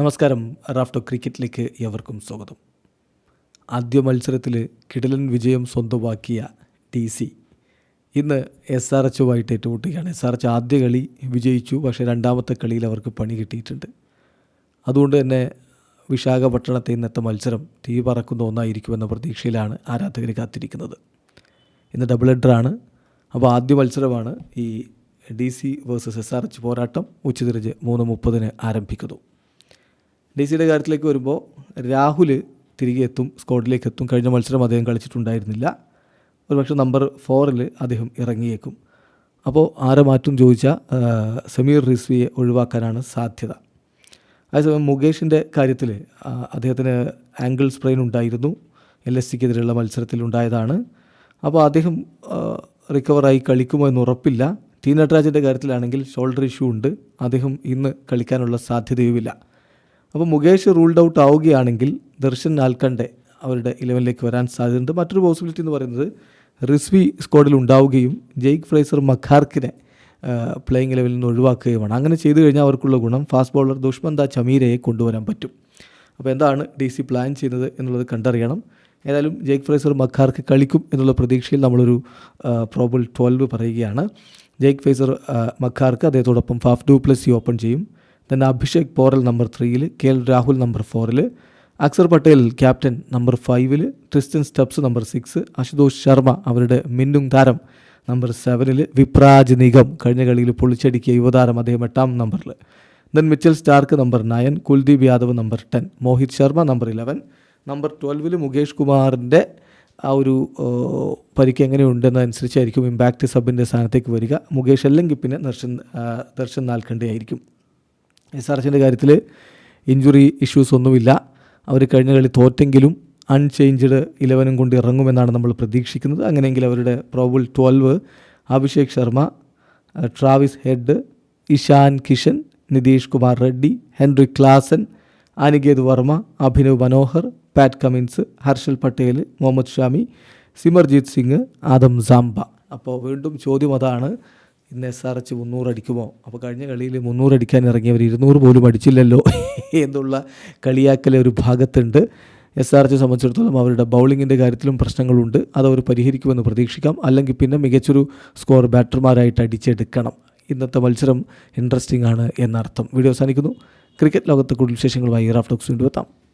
നമസ്കാരം. റാഫ്റ്റോ ക്രിക്കറ്റിലേക്ക് എവർക്കും സ്വാഗതം. ആദ്യ മത്സരത്തിൽ കിടലൻ വിജയം സ്വന്തമാക്കിയ ടി സി. ഇന്ന് എസ് ആർ എച്ചുമായിട്ട് ഏറ്റുമുട്ടുകയാണ്. എസ് ആർ എച്ച് ആദ്യ കളി വിജയിച്ചു. പക്ഷേ രണ്ടാമത്തെ കളിയിൽ അവർക്ക് പണി കിട്ടിയിട്ടുണ്ട്. അതുകൊണ്ട് തന്നെ വിശാഖപട്ടണത്തെ ഇന്നത്തെ മത്സരം തീ പറക്കുന്ന ഒന്നായിരിക്കുമെന്ന പ്രതീക്ഷയിലാണ് ആരാധകർ കാത്തിരിക്കുന്നത്. ഇന്ന് ഡബിൾ ഹെഡറാണ് അപ്പോൾ ആദ്യ മത്സരമാണ് ഈ D C versus S R H പോരാട്ടം ഉച്ചതിരിഞ്ഞ് മൂന്ന് മുപ്പതിന് ആരംഭിക്കുന്നു. ഡി സിയുടെ കാര്യത്തിലേക്ക് വരുമ്പോൾ രാഹുൽ തിരികെ എത്തും സ്ക്വാഡിലേക്ക് എത്തും. കഴിഞ്ഞ മത്സരം അദ്ദേഹം കളിച്ചിട്ടുണ്ടായിരുന്നില്ല. ഒരുപക്ഷെ നമ്പർ ഫോറിൽ അദ്ദേഹം ഇറങ്ങിയേക്കും. അപ്പോൾ ആരെ മാറ്റും ചോദിച്ചാൽ സമീർ റിസ്വിയെ ഒഴിവാക്കാനാണ് സാധ്യത. അതേസമയം മുകേഷിന്റെ കാര്യത്തിൽ അദ്ദേഹത്തിന് ആംഗിൾ സ്പ്രെയിൻ ഉണ്ടായിരുന്നു. എൽ എസ് സിക്കെതിരെയുള്ള മത്സരത്തിൽ ഉണ്ടായതാണ്. അപ്പോൾ അദ്ദേഹം റിക്കവറായി കളിക്കുമോ എന്ന് ഉറപ്പില്ല. ടി നടരാജന്റെ കാര്യത്തിലാണെങ്കിൽ ഷോൾഡർ ഇഷ്യൂ ഉണ്ട്. അദ്ദേഹം ഇന്ന് കളിക്കാനുള്ള സാധ്യതയുമില്ല. അപ്പോൾ മുകേഷ് റൂൾഡ് ഔട്ട് ആവുകയാണെങ്കിൽ ദർശൻ നാൽക്കണ്ടെ അവരുടെ ഇലവനിലേക്ക് വരാൻ സാധ്യതയുണ്ട്. മറ്റൊരു പോസിബിലിറ്റി എന്ന് പറയുന്നത് റിസ്വി സ്ക്വാഡിൽ ഉണ്ടാവുകയും ജെയ്ക്ക് ഫ്രൈസർ മഖാർക്കിനെ പ്ലേയിങ് ലെവലിൽ നിന്ന് ഒഴിവാക്കുകയുമാണ്. അങ്ങനെ ചെയ്തു കഴിഞ്ഞാൽ അവർക്കുള്ള ഗുണം ഫാസ്റ്റ് ബോളർ ദുഷ്മന്ത ചമീരയെ കൊണ്ടുവരാൻ പറ്റും. അപ്പോൾ എന്താണ് ഡി സി പ്ലാൻ ചെയ്യുന്നത് എന്നുള്ളത് കണ്ടറിയണം. ഏതായാലും ജെയ്ക്ക് ഫ്രൈസർ മഖാർക്ക് കളിക്കും എന്നുള്ള പ്രതീക്ഷയിൽ നമ്മളൊരു പ്രോബിൾ ട്വൽവ് പറയുകയാണ്. ജെയ്ക്ക് ഫ്രൈസർ മഖാർക്ക് അദ്ദേഹത്തോടൊപ്പം ഫാഫ് ഡു പ്ലസ് ഓപ്പൺ ചെയ്യും. ദെൻ അഭിഷേക് പോറൽ നമ്പർ ത്രീയിൽ കെ എൽ രാഹുൽ നമ്പർ ഫോറിൽ അക്സർ പട്ടേൽ ക്യാപ്റ്റൻ നമ്പർ ഫൈവിൽ Tristan Stubbs number six Ashutosh Sharma അവരുടെ മിന്നും താരം നമ്പർ സെവനിൽ വിപ്രാജ് നിഗം കഴിഞ്ഞ കളിയിൽ പൊളിച്ചടിക്കിയ യുവതാരം അദ്ദേഹം എട്ടാം നമ്പറിൽ then Mitchell Starc number nine Kuldeep Yadav number ten Mohit Sharma number eleven number ട്വൽവിൽ Mukesh കുമാറിന്റെ ആ ഒരു പരിക്ക് എങ്ങനെയുണ്ടെന്നതനുസരിച്ചായിരിക്കും ഇമ്പാക്റ്റ് സബിന്റെ സ്ഥാനത്തേക്ക് വരിക. മുകേഷ് അല്ലെങ്കിൽ പിന്നെ ദർശൻ ദർശൻ നാൽക്കണ്ടേ ആയിരിക്കും എസ് ആർ എച്ചിന്റെ കാര്യത്തിൽ ഇഞ്ചുറി ഇഷ്യൂസ് ഒന്നുമില്ല. അവർ കഴിഞ്ഞ കളി തോറ്റെങ്കിലും അൺചേഞ്ച്ഡ് ഇലവനും കൊണ്ട് ഇറങ്ങുമെന്നാണ് നമ്മൾ പ്രതീക്ഷിക്കുന്നത്. അങ്ങനെയെങ്കിൽ അവരുടെ probable twelve Abhishek Sharma Travis Head Ishan Kishan Nitish Kumar Reddy Henry Klaasen Aniket Verma Abhinav Manohar Pat Cummins Harshal Patel Mohammed Shami Simarjeet Singh Adam Zampa. അപ്പോൾ വീണ്ടും ചോദ്യം അതാണ് ഇന്ന് എസ് ആർ എച്ച് മുന്നൂറ് അടിക്കുമോ അപ്പോൾ കഴിഞ്ഞ കളിയിൽ മുന്നൂറ് അടിക്കാൻ ഇറങ്ങിയവർ ഇരുന്നൂറ് പോലും അടിച്ചില്ലല്ലോ എന്നുള്ള കളിയാക്കൽ ഒരു ഭാഗത്തുണ്ട്. എസ് ആർ എച്ച് സംബന്ധിച്ചിടത്തോളം അവരുടെ ബൗളിങ്ങിന്റെ കാര്യത്തിലും പ്രശ്നങ്ങളുണ്ട്. അത് അവർ പരിഹരിക്കുമെന്ന് പ്രതീക്ഷിക്കാം. അല്ലെങ്കിൽ പിന്നെ മികച്ചൊരു സ്കോർ ബാറ്റർമാരായിട്ട് അടിച്ചെടുക്കണം. ഇന്നത്തെ മത്സരം ഇൻട്രസ്റ്റിംഗ് ആണ് എന്നർത്ഥം. വീഡിയോ അവസാനിക്കുന്നു. ക്രിക്കറ്റ് ലോകത്തെ കൂടുതൽ വിശേഷങ്ങളുമായി റാഫ്റ്റോക്സ് വീണ്ടും എത്താം.